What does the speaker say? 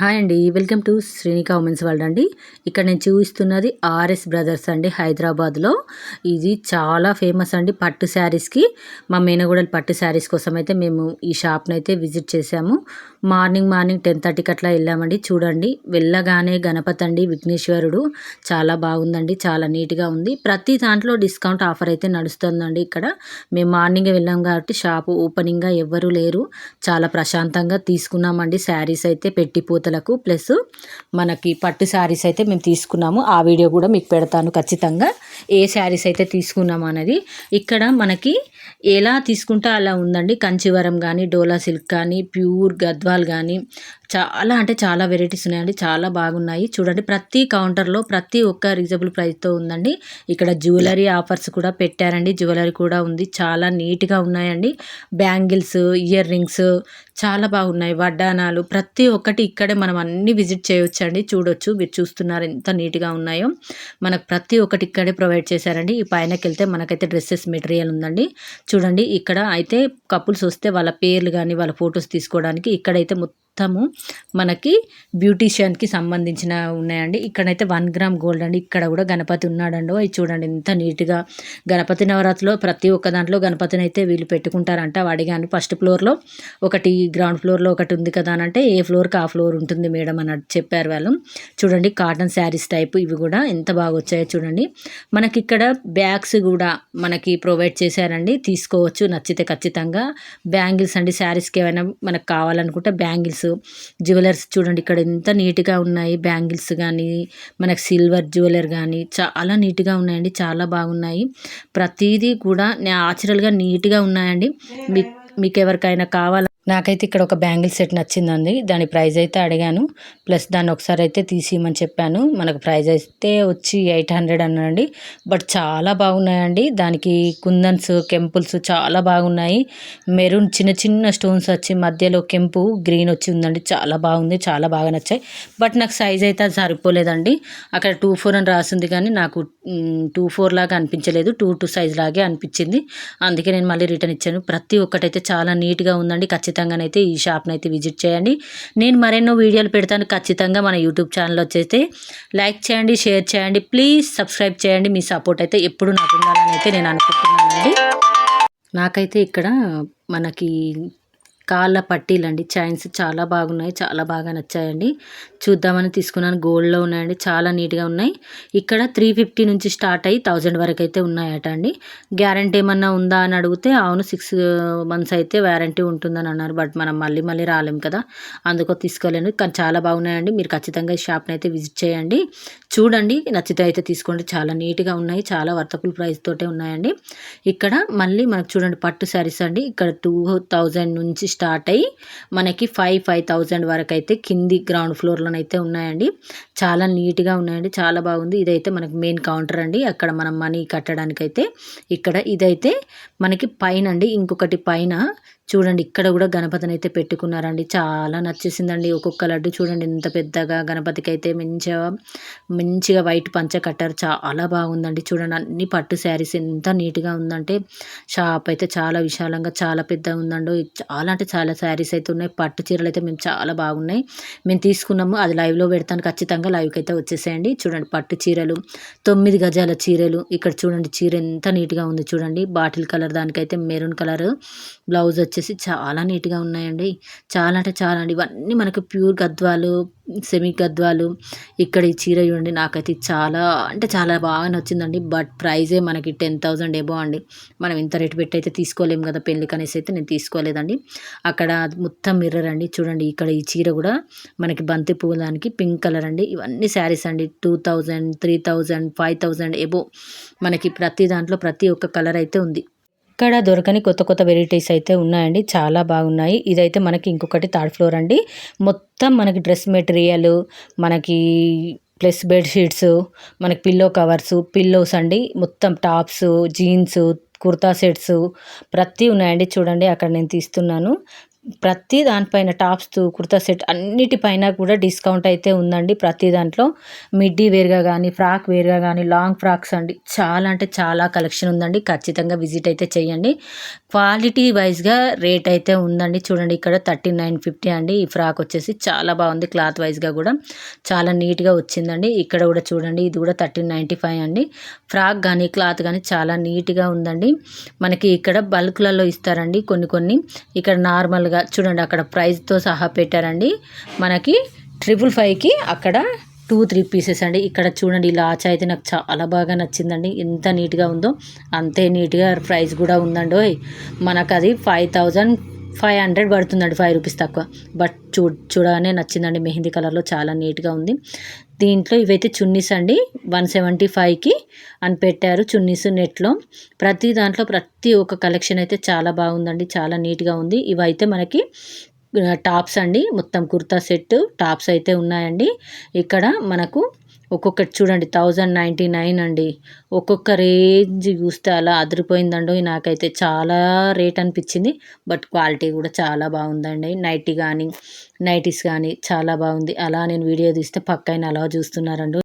Hi అండి. Welcome to Srinika women's world అండి. ఇక్కడ నేను చూపిస్తున్నది ఆర్ఎస్ బ్రదర్స్ అండి హైదరాబాద్లో. ఇది చాలా ఫేమస్ అండి పట్టు శారీస్కి. మా మేనగూడలు పట్టు శారీస్ కోసం అయితే మేము ఈ షాప్ని అయితే విజిట్ చేసాము మార్నింగ్ మార్నింగ్ టెన్ థర్టీకి అట్లా వెళ్ళామండి. చూడండి. వెళ్ళగానే గణపతి అండి విఘ్నేశ్వరుడు. చాలా బాగుందండి. చాలా నీట్గా ఉంది. ప్రతి దాంట్లో డిస్కౌంట్ ఆఫర్ అయితే నడుస్తుందండి ఇక్కడ. మేము మార్నింగ్ వెళ్ళాం కాబట్టి షాపు ఓపెనింగ్గా ఎవ్వరూ లేరు. చాలా ప్రశాంతంగా తీసుకున్నామండి. శారీస్ అయితే పెట్టిపోతాం దంపతులకు ప్లస్ మనకి పట్టు శారీస్ అయితే మేము తీసుకున్నాము. ఆ వీడియో కూడా మీకు పెడతాను ఖచ్చితంగా. ఏ శారీస్ అయితే తీసుకున్నాం అనేది ఇక్కడ మనకి ఎలా తీసుకుంటే అలా ఉందండి. కంచివరం కానీ డోలా సిల్క్ కానీ ప్యూర్ గద్వాల్ కానీ చాలా అంటే చాలా వెరైటీస్ ఉన్నాయండి. చాలా బాగున్నాయి. చూడండి ప్రతి కౌంటర్లో ప్రతి ఒక్క రీజనబుల్ ప్రైస్తో ఉందండి. ఇక్కడ జ్యువెలరీ ఆఫర్స్ కూడా పెట్టారండి. జ్యువెలరీ కూడా ఉంది. చాలా నీట్గా ఉన్నాయండి. బ్యాంగిల్స్ ఇయర్ రింగ్స్ చాలా బాగున్నాయి. వడ్డానాలు ప్రతి ఒక్కటి ఇక్కడే మనం అన్ని విజిట్ చేయొచ్చండి. చూడొచ్చు మీరు చూస్తున్నారు ఎంత నీట్గా ఉన్నాయో. మనకు ప్రతి ఒక్కటి ఇక్కడే ప్రొవైడ్ ప్రొవైడ్ చేశారండి. ఈ పైనకి వెళ్తే మనకైతే డ్రెస్సెస్ మెటీరియల్ ఉందండి. చూడండి ఇక్కడ అయితే కపుల్స్ వస్తే వాళ్ళ పేర్లు కానీ వాళ్ళ ఫొటోస్ తీసుకోవడానికి ఇక్కడైతే మొత్తము మనకి బ్యూటీషియన్కి సంబంధించిన ఉన్నాయండి. ఇక్కడైతే వన్ గ్రామ్ గోల్డ్ అండి. ఇక్కడ కూడా గణపతి ఉన్నాడండి. అవి చూడండి ఎంత నీట్గా గణపతి నవరాత్రిలో ప్రతి ఒక్క దాంట్లో గణపతిని అయితే వీళ్ళు పెట్టుకుంటారంట. అడిగాను ఫస్ట్ ఫ్లోర్లో ఒకటి గ్రౌండ్ ఫ్లోర్లో ఒకటి ఉంది కదా అని అంటే ఏ ఫ్లోర్కి ఆ ఫ్లోర్ ఉంటుంది మేడం అని చెప్పారు వాళ్ళు. చూడండి కాటన్ శారీస్ టైప్ ఇవి కూడా ఎంత బాగా వచ్చాయో చూడండి. మనకి ఇక్కడ బ్యాగ్స్ కూడా మనకి ప్రొవైడ్ చేశారండి. తీసుకోవచ్చు నచ్చితే ఖచ్చితంగా. బ్యాంగిల్స్ అండి శారీస్కి ఏమైనా మనకు కావాలనుకుంటే బ్యాంగిల్స్ జ్యువెలర్స్. చూడండి ఇక్కడ ఎంత నీట్గా ఉన్నాయి. బ్యాంగిల్స్ కానీ మనకు సిల్వర్ జ్యువెలర్ కానీ చాలా నీట్గా ఉన్నాయండి చాలా బాగున్నాయి. ప్రతిదీ కూడా న్యాచురల్గా నీట్గా ఉన్నాయండి. మీకు మీకు ఎవరికైనా కావాల నాకైతే ఇక్కడ ఒక బ్యాంగిల్ సెట్ నచ్చిందండి. దాని ప్రైస్ అయితే అడిగాను. ప్లస్ దాన్ని ఒకసారి అయితే తీసిమని చెప్పాను. మనకు ప్రైజ్ అయితే వచ్చి ఎయిట్ హండ్రెడ్ అన్నాడండి. బట్ చాలా బాగున్నాయండి. దానికి కుందన్స్ కెంపుల్స్ చాలా బాగున్నాయి. మెరూన్ చిన్న చిన్న స్టోన్స్ వచ్చి మధ్యలో కెంపు గ్రీన్ వచ్చి ఉందండి. చాలా బాగుంది. చాలా బాగా నచ్చాయి. బట్ నాకు సైజ్ అయితే అది సరిపోలేదండి. అక్కడ టూ ఫోర్ అని రాసింది కానీ నాకు టూ ఫోర్ లాగా అనిపించలేదు. టూ టూ సైజ్ లాగే అనిపించింది. అందుకే నేను మళ్ళీ రిటర్న్ ఇచ్చాను. ప్రతి ఒక్కటైతే చాలా నీట్గా ఉందండి. ఖచ్చితంగా ఖచ్చితంగానైతే ఈ షాప్ని అయితే విజిట్ చేయండి. నేను మరెన్నో వీడియోలు పెడతాను. ఖచ్చితంగా మన యూట్యూబ్ ఛానల్ వచ్చేస్తే లైక్ చేయండి షేర్ చేయండి. ప్లీజ్ సబ్స్క్రైబ్ చేయండి. మీ సపోర్ట్ అయితే ఎప్పుడు నాకు ఉండాలని అయితే నేను అనుకుంటున్నానండి. నాకైతే ఇక్కడ మనకి కాళ్ళ పట్టీలండి. చైన్స్ చాలా బాగున్నాయి. చాలా బాగా నచ్చాయండి. చూద్దామని తీసుకున్నాను. గోల్డ్లో ఉన్నాయండి. చాలా నీట్గా ఉన్నాయి. ఇక్కడ త్రీ ఫిఫ్టీ నుంచి స్టార్ట్ అయ్యి థౌజండ్ వరకు అయితే ఉన్నాయట అండి. గ్యారంటీ ఏమన్నా ఉందా అని అడిగితే అవును సిక్స్ మంత్స్ అయితే వ్యారంటీ ఉంటుందని అన్నారు. బట్ మనం మళ్ళీ మళ్ళీ రాలేం కదా. అందుకో తీసుకోలేను. కానీ చాలా బాగున్నాయండి. మీరు ఖచ్చితంగా ఈ షాప్ని అయితే విజిట్ చేయండి. చూడండి. నచ్చితే అయితే తీసుకోండి. చాలా నీట్గా ఉన్నాయి. చాలా వర్తపుల్ ప్రైస్ తోటే ఉన్నాయండి. ఇక్కడ మళ్ళీ మనకు చూడండి పట్టు శారీస్ అండి. ఇక్కడ టూ థౌజండ్ నుంచి స్టార్ట్ అయ్యి మనకి ఫైవ్ ఫైవ్ థౌజండ్ వరకు అయితే కింది గ్రౌండ్ ఫ్లోర్లోనైతే ఉన్నాయండి. చాలా నీట్గా ఉన్నాయండి. చాలా బాగుంది. ఇదైతే మనకి మెయిన్ కౌంటర్ అండి. అక్కడ మనం మనీ కట్టడానికైతే ఇక్కడ ఇదైతే మనకి పైన అండి. ఇంకొకటి పైన చూడండి ఇక్కడ కూడా గణపతిని అయితే పెట్టుకున్నారండి. చాలా నచ్చేసిందండి. ఒక్కొక్క లడ్డు చూడండి ఎంత పెద్దగా గణపతికి అయితే మంచిగా మంచిగా వైట్ పంచ కట్టారు. చాలా బాగుందండి. చూడండి అన్ని పట్టు శారీస్ ఎంత నీట్గా ఉందంటే షాప్ అయితే చాలా విశాలంగా చాలా పెద్దగా ఉందండి చాలా అంటే చాలా శారీస్ అయితే ఉన్నాయి. పట్టు చీరలు అయితే మేము చాలా బాగున్నాయి. మేము తీసుకున్నాము. అది లైవ్లో పెడతాను. ఖచ్చితంగా లైవ్కి అయితే వచ్చేసేయండి. చూడండి పట్టు చీరలు. తొమ్మిది గజాల చీరలు. ఇక్కడ చూడండి చీర ఎంత నీట్గా ఉంది చూడండి. బాటిల్ కలర్ దానికైతే మెరూన్ కలర్. బ్లౌజ్ వచ్చేసి చాలా నీట్గా ఉన్నాయండి. చాలా అంటే చాలా అండి. ఇవన్నీ మనకు ప్యూర్ గద్వాలు సెమీ గద్వాలు ఇక్కడ ఈ చీర చూడండి నాకైతే చాలా అంటే చాలా బాగా నచ్చిందండి. బట్ ప్రైజే మనకి టెన్ థౌజండ్ ఏబో అండి. మనం ఇంత రేటు పెట్టి అయితే తీసుకోలేము కదా పెళ్ళికి అనేసి అయితే నేను తీసుకోలేదండి. అక్కడ మొత్తం మిర్రర్ అండి. చూడండి ఇక్కడ ఈ చీర కూడా మనకి బంతి పువ్వు దానికి పింక్ కలర్ అండి. ఇవన్నీ శారీస్ అండి. Two thousand three thousand five thousand above మనకి ప్రతి దాంట్లో ప్రతి ఒక్క కలర్ అయితే ఉంది. ఇక్కడ దొరకని కొత్త కొత్త వెరైటీస్ అయితే ఉన్నాయండి. చాలా బాగున్నాయి. ఇదైతే మనకి ఇంకొకటి థర్డ్ ఫ్లోర్ అండి. మొత్తం మనకి డ్రెస్ మెటీరియల్ మనకి ప్లస్ బెడ్షీట్స్ మనకి పిల్లో కవర్స్ పిల్లోస్ అండి. మొత్తం టాప్స్ జీన్స్ కుర్తా సెట్స్ ప్రతి ఉన్నాయండి. చూడండి అక్కడ నేను తీస్తున్నాను. ప్రతి దానిపైన టాప్స్ కుర్తా సెట్ అన్నిటిపైన కూడా డిస్కౌంట్ అయితే ఉందండి ప్రతి దాంట్లో. మిడ్డీ వేరుగా కానీ ఫ్రాక్ వేరుగా కానీ లాంగ్ ఫ్రాక్స్ అండి. చాలా అంటే చాలా కలెక్షన్ ఉందండి. ఖచ్చితంగా విజిట్ అయితే చేయండి. క్వాలిటీ వైజ్గా రేట్ అయితే ఉందండి. చూడండి ఇక్కడ థర్టీ నైన్ ఫిఫ్టీ అండి. ఈ ఫ్రాక్ వచ్చేసి చాలా బాగుంది క్లాత్ వైజ్గా కూడా. చాలా నీట్గా వచ్చిందండి. ఇక్కడ కూడా చూడండి ఇది కూడా థర్టీన్ నైంటీ ఫైవ్ అండి. ఫ్రాక్ కానీ క్లాత్ కానీ చాలా నీట్గా ఉందండి. మనకి ఇక్కడ బల్క్లలో ఇస్తారండి కొన్ని కొన్ని. ఇక్కడ నార్మల్గా చూడండి అక్కడ ప్రైస్తో సహా పెట్టారండి. మనకి ట్రిపుల్ ఫైవ్కి అక్కడ టూ త్రీ పీసెస్ అండి. ఇక్కడ చూడండి ఇలా ఆచ అయితే నాకు చాలా బాగా నచ్చిందండి. ఎంత నీట్గా ఉందో అంతే నీట్గా ప్రైస్ కూడా ఉందండి. ఓయ్ మనకు అది ఫైవ్ థౌజండ్ ఫైవ్ హండ్రెడ్ పడుతుందండి ఫైవ్ రూపీస్ తక్కువ. బట్ చూ చూడగానే నచ్చిందండి మెహందీ కలర్లో చాలా నీట్గా ఉంది. దీంట్లో ఇవైతే చున్నీస్ అండి వన్ సెవెంటీ ఫైవ్కి అని పెట్టారు చున్నీస్ నెట్లో. ప్రతి దాంట్లో ప్రతి ఒక్క కలెక్షన్ అయితే చాలా బాగుందండి చాలా నీట్గా ఉంది. ఇవైతే మనకి టాప్స్ అండి మొత్తం కుర్తా సెట్ టాప్స్ అయితే ఉన్నాయండి. ఇక్కడ మనకు ఒక్కొక్కటి చూడండి థౌజండ్ నైంటీ నైన్ అండి. ఒక్కొక్క రేంజ్ చూస్తే అలా అదిరిపోయిందండి. నాకైతే చాలా రేట్ అనిపించింది. బట్ క్వాలిటీ కూడా చాలా బాగుందండి. నైటీ కానీ నైటీస్ కానీ చాలా బాగుంది. అలా నేను వీడియో తీస్తే పక్కన అలా చూస్తున్నారండి.